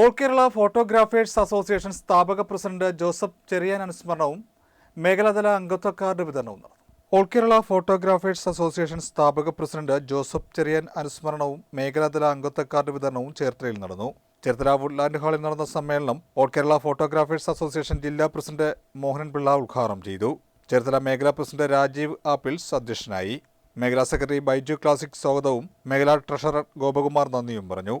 All Kerala photographers association സ്ഥാപക president Joseph Cherian അനുസ്മരണവും മേഖലാതല അംഗത്വ കാർഡ് വിതരണവും നടന്നു. ഓൾ കേരള ഫോട്ടോഗ്രാഫേഴ്സ് അസോസിയേഷൻ സ്ഥാപക പ്രസിഡന്റ് ജോസഫ് ചെറിയാൻ അനുസ്മരണവും മേഖലാതല അംഗത്വ കാർഡ് വിതരണവും ചേർത്തലയിൽ നടന്നു. ചേർത്തല വുഡ്ലാൻഡ് ഹാളിൽ നടന്ന സമ്മേളനം ഓൾ കേരള ഫോട്ടോഗ്രാഫേഴ്സ് അസോസിയേഷൻ ജില്ലാ പ്രസിഡന്റ് മോഹനൻ പിള്ള ഉദ്ഘാടനം ചെയ്തു. ചേർത്തല മേഖലാ പ്രസിഡന്റ് രാജീവ് ആപ്പിൾസ് അധ്യക്ഷനായി. മേഖലാ സെക്രട്ടറി ബൈജു ക്ലാസിക് സ്വാഗതവും മേഖലാ ട്രഷറർ ഗോപകുമാർ നന്ദിയും പറഞ്ഞു.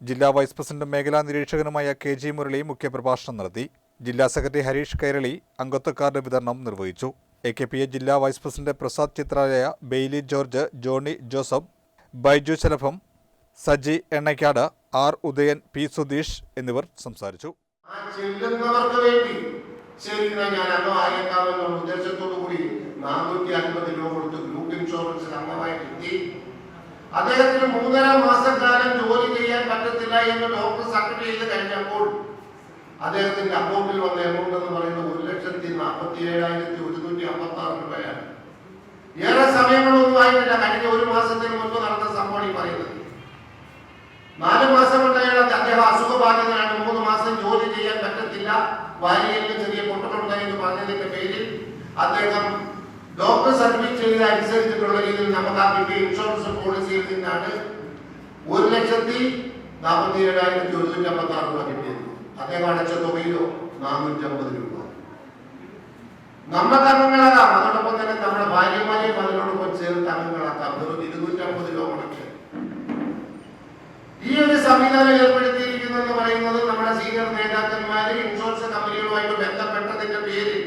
ജില്ലാ വൈസ് പ്രസിഡന്റും മേഖലാ നിരീക്ഷകനുമായ കെ ജി മുരളി മുഖ്യപ്രഭാഷണം നടത്തി. ജില്ലാ സെക്രട്ടറി ഹരീഷ് കൈരളി അംഗത്വ കാർഡ് വിതരണം നിർവഹിച്ചു. എ കെ പി എ ജില്ലാ vice president Prasad Chitralaya Bailey George Johny Joseph Baiju Shalabham Saji Ennakkad R Udayan P Sudheesh എന്നിവർ സംസാരിച്ചു. വേണ്ടി കൂടി ഗ്രൂപ്പ് അദ്ദേഹത്തിന് മൂന്നര മാസക്കാലം എന്ന് ഡോക്ടർ സർട്ടിഫൈ ചെയ്ത് കഴിഞ്ഞപ്പോൾ അദ്ദേഹത്തിന്റെ അക്കൗണ്ടിൽ വന്ന എമൗണ്ട് എന്ന് പറയുന്നത് ഒരു ലക്ഷത്തി നാൽപ്പത്തി ഏഴായിരത്തി ഒരുന്നൂറ്റി അമ്പത്തി ആറ് രൂപയാണ്. ഏറെ സമയങ്ങളൊന്നും ആയിട്ടില്ല. കഴിഞ്ഞ ഒരു മാസത്തിന് മുൻപ് നടന്ന സംഭവം ഈ പറയുന്നത്. നാല് മാസം കൊണ്ടാണ് അദ്ദേഹം അസുഖബാധിതനാണ്. മൂന്ന് മാസം ജോലി ചെയ്യാൻ പറ്റത്തില്ല. വാരിയലിന് ചെറിയ പൊട്ടലുണ്ട് എന്ന് പറഞ്ഞതിന്റെ പേരിൽ അദ്ദേഹം ഡോക്ടർ സർട്ടിഫിക്കറ്റ് ചെയ്ത് അനുസരിച്ചിട്ടുള്ള രീതിയിൽ നമുക്ക് ആ ഇൻഷുറൻസ് പോളിസിയിൽ നിന്നാണ് ഒരു ലക്ഷത്തി നാൽപ്പത്തി ഏഴായിരത്തി ഒരുന്നൂറ്റി അമ്പത്തി ആറ് രൂപ കിട്ടിയത്. അദ്ദേഹം അടച്ച തുകയിലോ നാനൂറ്റി അമ്പത് രൂപ. നമ്മുടെ അംഗങ്ങളാകാം അതോടൊപ്പം തന്നെ നമ്മുടെ ഭാര്യമാരെയും അതിനോടൊപ്പം ചേർത്ത് അംഗങ്ങളാക്കാം വെറും ഇരുന്നൂറ്റി അമ്പത് രൂപ മുടക്കി ഈ ഒരു സംവിധാനം ഏർപ്പെടുത്തിയിരിക്കുന്നു എന്ന് പറയുന്നത് നമ്മുടെ സീനിയർ നേതാക്കന്മാര് ഇൻഷുറൻസ് കമ്പനികളുമായിട്ട് ബന്ധപ്പെട്ടതിന്റെ പേരിൽ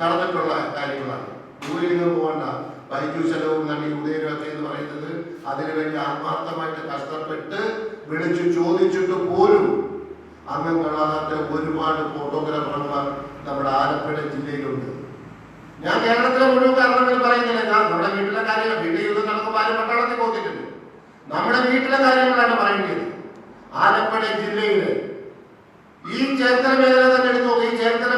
നടന്നിട്ടുള്ള കാര്യങ്ങളാണ്. ദൂരിങ്ങൾ പോകണ്ട ബൈജു ചെലവും നടി ഉദയരൊക്കെ എന്ന് പറയുന്നത് അതിനുവേണ്ടി ആത്മാർത്ഥമായിട്ട് കഷ്ടപ്പെട്ട് വിളിച്ചു ചോദിച്ചിട്ട് പോലും അംഗങ്ങളാകാത്ത ഒരുപാട് ഫോട്ടോഗ്രാഫർമാർ നമ്മുടെ ആലപ്പുഴ ജില്ലയിലുണ്ട്. ഞാൻ കേരളത്തിലെ മുഴുവൻ കാരണങ്ങൾ പറയുന്നില്ല. ഞാൻ നമ്മുടെ വീട്ടിലെ കാര്യങ്ങൾ വീട്ടിൽ യുദ്ധം നടക്കുമ്പോൾ ആരും പട്ടാളത്തിൽ പോത്തിട്ടുണ്ട് നമ്മുടെ വീട്ടിലെ കാര്യങ്ങളാണ് പറയേണ്ടത്. ആലപ്പുഴ ജില്ലയിൽ ഈ ചേർത്തല മേഖല തന്നെ എടുത്തു. ഈ ചേർത്തല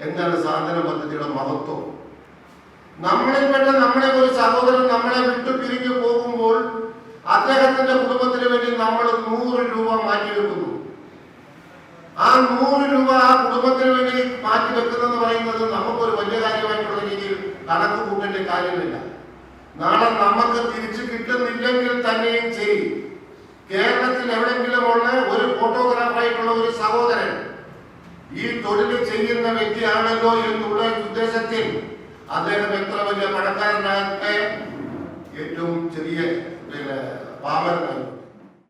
എന്താണ് സാധന പദ്ധതിയുടെ മഹത്വം? നമ്മളിൽപ്പെട്ട നമ്മളെ ഒരു സഹോദരൻ നമ്മളെ വിട്ടു പിരിഞ്ഞു പോകുമ്പോൾ അദ്ദേഹത്തിന്റെ കുടുംബത്തിന് വേണ്ടി നമ്മൾ നൂറ് രൂപ മാറ്റിവെക്കുന്നു. ആ നൂറ് രൂപ ആ കുടുംബത്തിന് വേണ്ടി മാറ്റി വെക്കുന്നെന്ന് പറയുന്നത് നമുക്കൊരു വലിയ കാര്യമായിട്ടുള്ള രീതിയിൽ കണക്ക് കൂട്ടേണ്ട കാര്യമില്ല. നാളെ നമുക്ക് തിരിച്ചു കിട്ടുന്നില്ലെങ്കിൽ തന്നെയും ശരി കേരളത്തിൽ എവിടെയെങ്കിലും ഉള്ള ഒരു ഫോട്ടോഗ്രാഫറായിട്ടുള്ള ഒരു സഹോദരൻ ഈ തൊഴിൽ ചെയ്യുന്ന വ്യക്തിയാണല്ലോ എന്നുള്ള ഉദ്ദേശത്തിൽ അദ്ദേഹം എത്ര വലിയ പണക്കാരനാകട്ടെ? ഏറ്റവും ചെറിയ പിന്നെ പാമരനായിരുന്നു